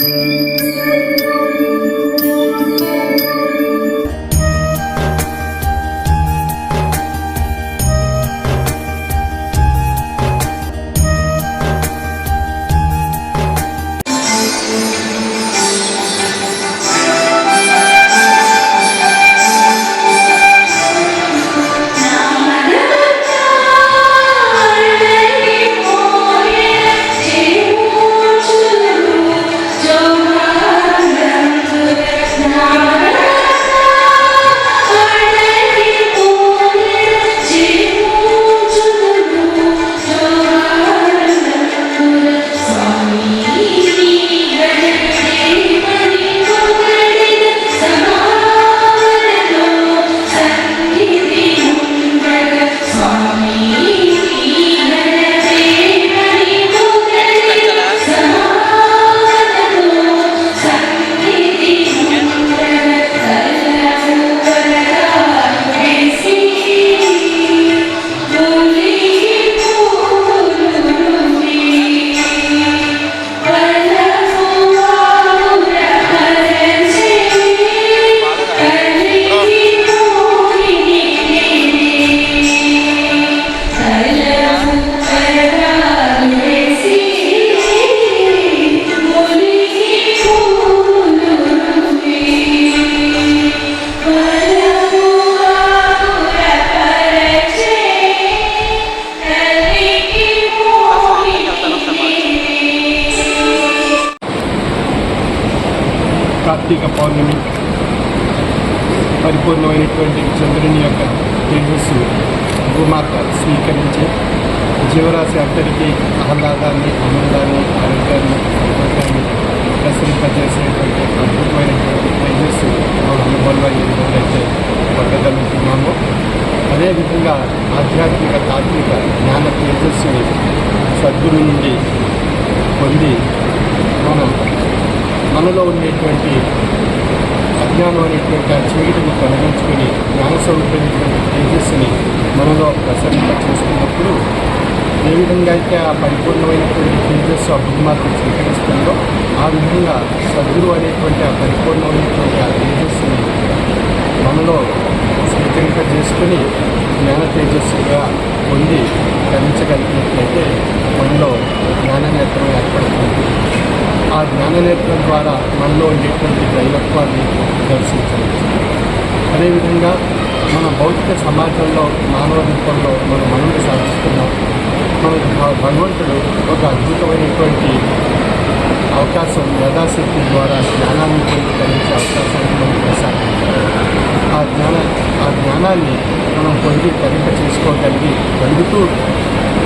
Música Karthika పౌర్ణమి పరిపూర్ణమైనటువంటి చంద్రుని యొక్క తేజస్సు భూమాత స్వీకరించి జీవరాశి అందరికీ ఆహ్లాదాన్ని ఆనందాన్ని ఆరోగ్యాన్ని సంతోషాన్ని ప్రసరింపజేసేటువంటి అద్భుతమైనటువంటి తేజస్సు మన అనుభవంలో ఏదైతే పట్టగలుగుతున్నామో అదేవిధంగా ఆధ్యాత్మిక తాత్విక జ్ఞాన తేజస్సుని సద్గురు నుండి పొంది మనలో ఉండేటువంటి అజ్ఞానం అనేటువంటి ఆ చీకటిని తొలగించుకొని జ్ఞాన సౌకర్యమైనటువంటి తేజస్సుని మనలో ప్రసరింప చేసుకున్నప్పుడు ఏ విధంగా అయితే ఆ పరిపూర్ణమైనటువంటి తేజస్సు ఆ భూమాత స్వీకరిస్తుందో ఆ విధంగా సద్గురు అనేటువంటి ఆ పరిపూర్ణమైనటువంటి ఆ తేజస్సుని మనలో స్వీకరింప చేసుకుని జ్ఞాన తేజస్సుగా పొంది గమనించగలిగినట్లయితే మనలో జ్ఞాన నేత్రం ఏర్పడుతుంది. ఆ జ్ఞాననేత్రం ద్వారా మనలో ఉండేటువంటి దైవత్వాన్ని దర్శించవచ్చు. అదేవిధంగా మన భౌతిక సమాజంలో మానవ రూపంలో మన మనల్ని సాధిస్తున్నాం. మన భగవంతుడు ఒక అద్భుతమైనటువంటి అవకాశం యథాశక్తి ద్వారా జ్ఞానాన్ని పొంది కలిగించే అవకాశాన్ని మనం ప్రసాదించాలి ఆ జ్ఞాన ఆ జ్ఞానాన్ని మనం పొంది తరింప చేసుకోగలిగి కలుగుతూ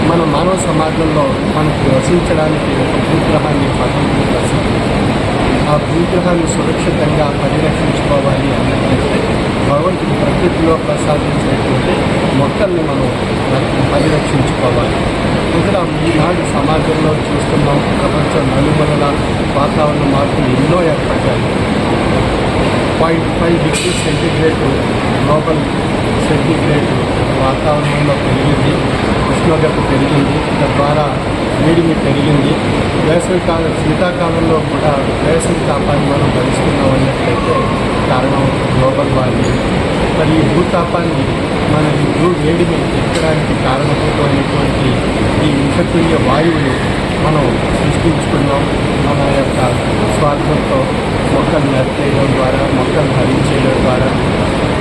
మన మానవ సమాజంలో మనకు వసించడానికి ఒక భూగ్రహాన్ని భగవంతుడు ప్రసాదించారు ఆ భూగ్రహాన్ని సురక్షితంగా పరిరక్షించుకోవాలి అన్నట్లయితే భగవంతుడు ప్రకృతిలో ప్రసాదించినటువంటి మొక్కల్ని మనం పరిరక్షించుకోవాలి. ఇక్కడ ఈనాడు సమాజంలో చూస్తున్నాం ప్రపంచం నలుమూలల వాతావరణ మార్పులు ఎన్నో ఏర్పడ్డాయి. Point five degree centigrade global centigrade వాతావరణంలో పెరిగింది ఉష్ణోగ్రత పెరిగింది తద్వారా వేడిమి పెరిగింది. వేసవి కాలం శీతాకాలంలో కూడా వేసవి తాపాన్ని మనం భరిస్తున్నాం అన్నట్లయితే కారణం గ్లోబల్ వార్మింగ్. మరి ఈ భూతాపాన్ని మన ఈ భూ వేడిని ఎక్కడానికి కారణభూతమైనటువంటి ఈ విషతుల్య వాయువులు మనం సృష్టించుకున్నాం మన యొక్క స్వార్థంతో మొక్కలు నరికేయడం ద్వారా మొక్కలు హరించేయడం ద్వారా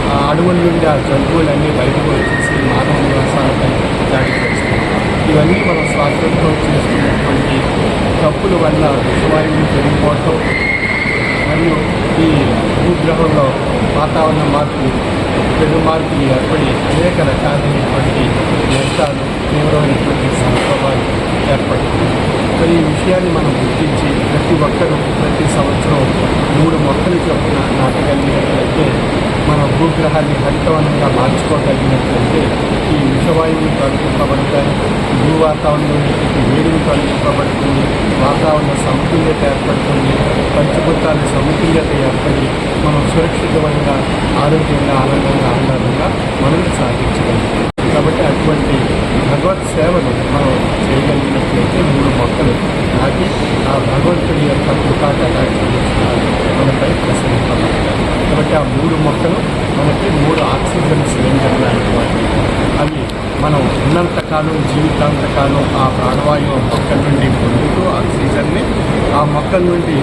ఆ అడవుల నుండి ఆ జంతువులన్నీ బయటకు వచ్చేసి మానవ నివాసాలపై దాడి చేస్తాయి ఇవన్నీ మనం స్వార్థంతో చేస్తున్నటువంటి తప్పుల వల్ల విషవాయువులు పెరిగిపోవటం మరియు ఈ భూగ్రహంలో వాతావరణ మార్పులు పెను మార్పులు ఏర్పడి అనేక రకాలైనటువంటి నష్టాలు తీవ్రమైనటువంటి సంక్షోభాలు ఏర్పడుతుంది మరి ఈ విషయాన్ని మనం గుర్తించి ప్రతి ఒక్కరూ ప్రతి సంవత్సరం మూడు మొక్కలు చొప్పున నాటగలిగినట్లయితే మన భూగ్రహాన్ని హరితవనంగా మార్చుకోగలిగినట్లయితే ఈ విషవాయువులు తొలగింపబడతాయి భూ వాతావరణంలో వేడిని తొలగింపబడుతుంది వాతావరణ సమతుల్యత ఏర్పడుతుంది పంచభూతాల సమతుల్యత ఏర్పడి మనం సురక్షితమైన ఆరోగ్యంగా ఆనందంగా ఆహ్లాదంగా మనం సాధించగలుగుతాం కాబట్టి అటువంటి భగవత్ సేవను మనం చేయగలిగినట్లయితే మూడు మొక్కలు నాటి ఆ భగవంతుడి యొక్క కృపాకటాక్షణ మనపై ప్రసరింపబడతాయి. కాబట్టి ఆ మూడు మొక్కలు మనకి మూడు ఆక్సిజన్ సిలిండర్లు అనేటువంటి అవి మనం ఉన్నంతకాలం జీవితాంతకాలం ఆ ప్రాణవాయువు మొక్కల నుండి పొందుతూ ఆక్సిజన్ని ఆ మొక్కల నుండి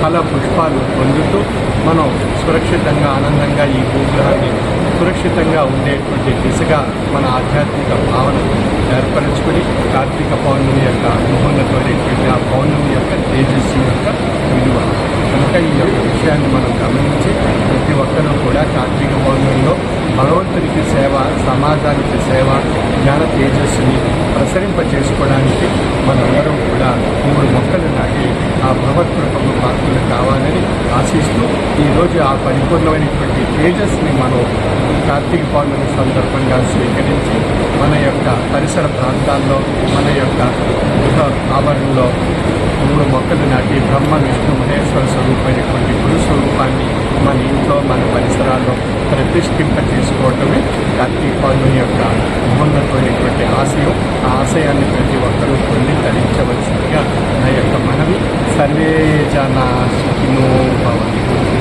ఫల పుష్పాలు పొందుతూ మనం సురక్షితంగా ఆనందంగా ఈ భూగ్రహాన్ని సురక్షితంగా ఉండేటువంటి దిశగా మన ఆధ్యాత్మిక భావన ఏర్పరచుకుని కార్తీక పౌర్ణమి యొక్క మహోన్నతమైనటువంటి ఆ పౌర్ణమి యొక్క తేజస్సు యొక్క విలువ. కనుక ఈ యొక్క విషయాన్ని మనం గమనించి ప్రతి ఒక్కరూ కూడా కార్తీక పౌర్ణమిలో భగవంతునికి సేవ సమాజానికి సేవ జ్ఞాన తేజస్సుని ప్రసరింప చేసుకోవడానికి మనందరం కూడా మూడు మొక్కలు నాటి ఆ భగవత్కృపకు పాత్రలు కావాలని ఆశిస్తూ ఈరోజు ఆ పరిపూర్ణమైనటువంటి తేజస్ని మనం కార్తీక పౌర్ణమి సందర్భంగా స్వీకరించి మన యొక్క పరిసర ప్రాంతాల్లో మన యొక్క గృహ ఆవరణలో మూడు మొక్కలు నాటి బ్రహ్మ విష్ణు మహేశ్వర స్వరూపమైనటువంటి గురు స్వరూపాన్ని మన ఇంట్లో మన పరిసరాల్లో ప్రతిష్ఠింప చేసుకోవటమే కార్తీక పౌర్ణమి యొక్క మహోన్నతమైనటువంటి ఆశయం. ఆ ఆశయాన్ని ప్రతి ఒక్కరూ పొంది ధరించవలసిందిగా నా యొక్క మనవి. సర్వే జనా భవంతు.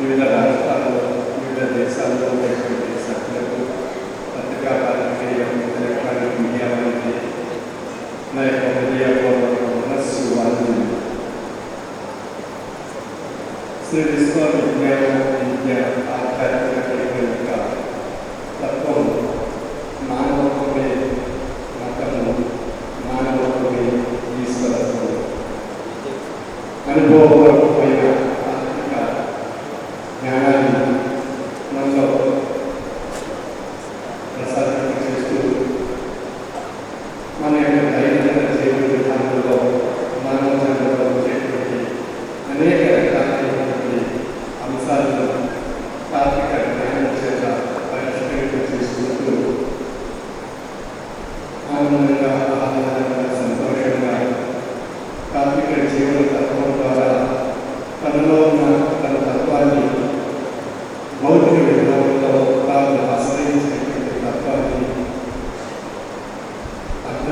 వివిధ రాష్ట్రాల్లో వివిధ దేశాల్లో ఉన్నటువంటి సభ్యులకు పత్రికా పాత్రికేయం ఎలక్ట్రానిక్ మీడియా వంటి నా యొక్క హృదయపూర్వక మనస్సు వాళ్ళు శ్రీ విశ్వ విజ్ఞాన విద్య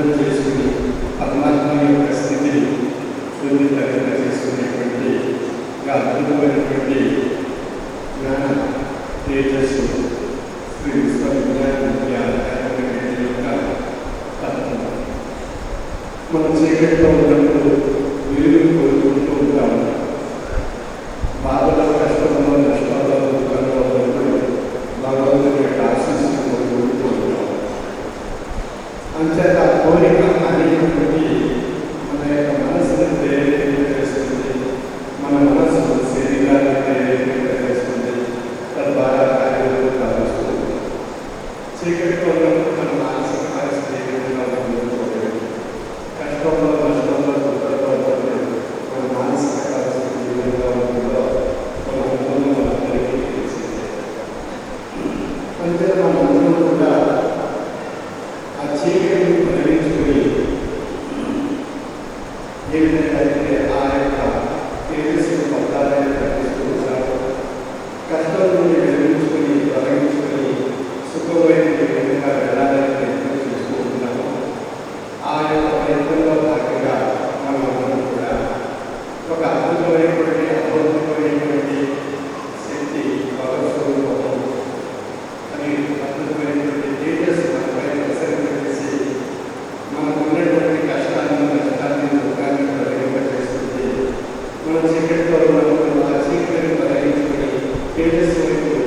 అర్థం చేసుకుని పరమాత్మ యొక్క స్థితిని పొంది తగిన చేసుకునేటువంటి ఇంకా అద్భుతమైనటువంటి జ్ఞాన తేజస్సు శ్రీ విశ్వ యొక్క తత్వం మనం చీకటిలో ఉన్నప్పుడు వెలుగును కోరుకుంటూ ఉంటాం బాధలో కష్టంలో నష్టంలో దుఃఖంలో ఉన్నప్పుడు భగవంతుని యొక్క ఆశీస్సులు కోరుకుంటూ ఉంటాం అంచేత ఆ కోరిక అనేటువంటి మన యొక్క మనసును ప్రేరేపిత చేస్తుంది మన మనసు శరీరాన్ని ప్రేరేపిత చేస్తుంది తద్వారా కార్యాలు కావస్తుంది చీకటిలో ఉన్నప్పుడు మన మానసిక పరిస్థితి ఏ విధంగా ఉందో చూడండి కష్టంలో నష్టంలో దుఃఖంలో ఉన్నప్పుడు మన మానసిక పరిస్థితి ఏ విధంగా ఉంటుందో మన అనుభవం మనందరికీ తెలిసిందే అంతే మన అందరం కూడా ఆ చీకటిని పరిగణించుకుని ఏ విధంగా అయితే ఆ యొక్క తేజస్సును పత్రాలను ప్రకటిస్తూ ఉంటారో కష్టం నుండి వెలిగించుకుని తొలగించుకుని సుఖమైన ఏ విధంగా వెళ్ళాలని ప్రయత్నం చేస్తూ ఉన్నామో ఆ యొక్క ప్రయత్నంలో భాగంగా మనం అందరం కూడా ఒక అద్భుతమైనటువంటి అద్భుతమైనటువంటి శక్తి భగవస్వరూపం అని అద్భుతమైనటువంటి తేజస్సు మనపై ప్రసరింపజేసి మనకు ఉన్నటువంటి కష్టాన్ని నష్టాన్ని దుఃఖాన్ని తొలగింపజేస్తుంది మన చీకటిలో ఉన్నప్పుడు ఆ చీకటిని తొలగించుకుని తేజస్సు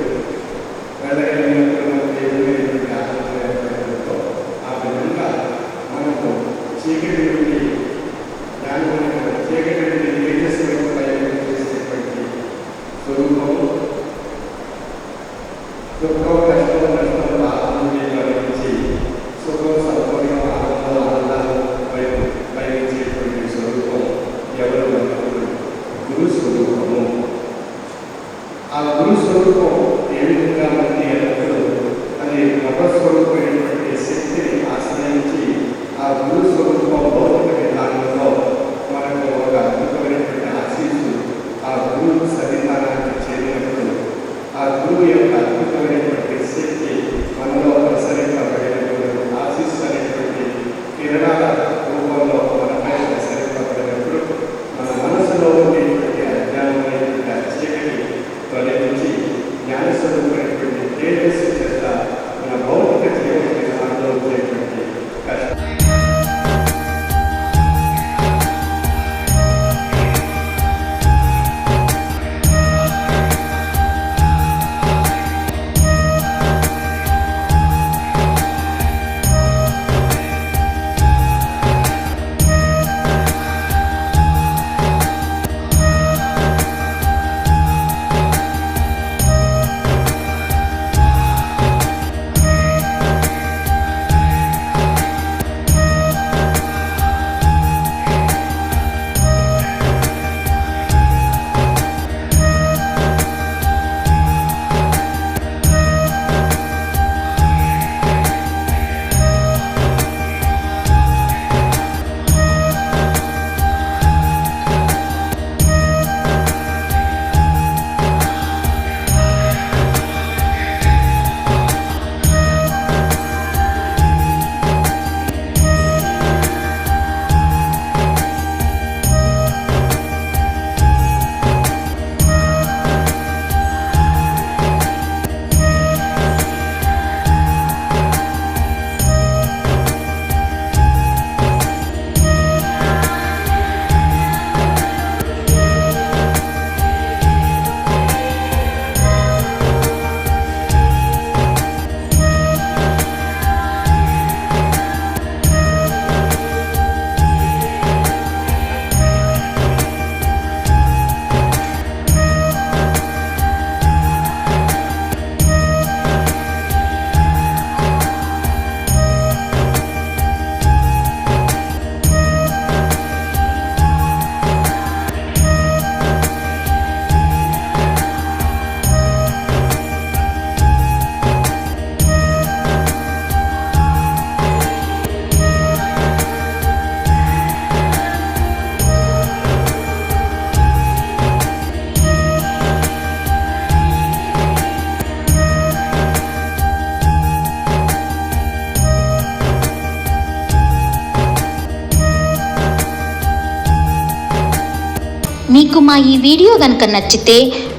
మీకు మా ఈ వీడియో కనుక నచ్చితే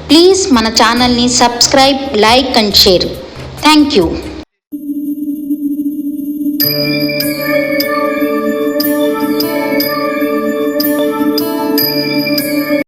ప్లీజ్ మన ఛానల్ని subscribe like and share thank you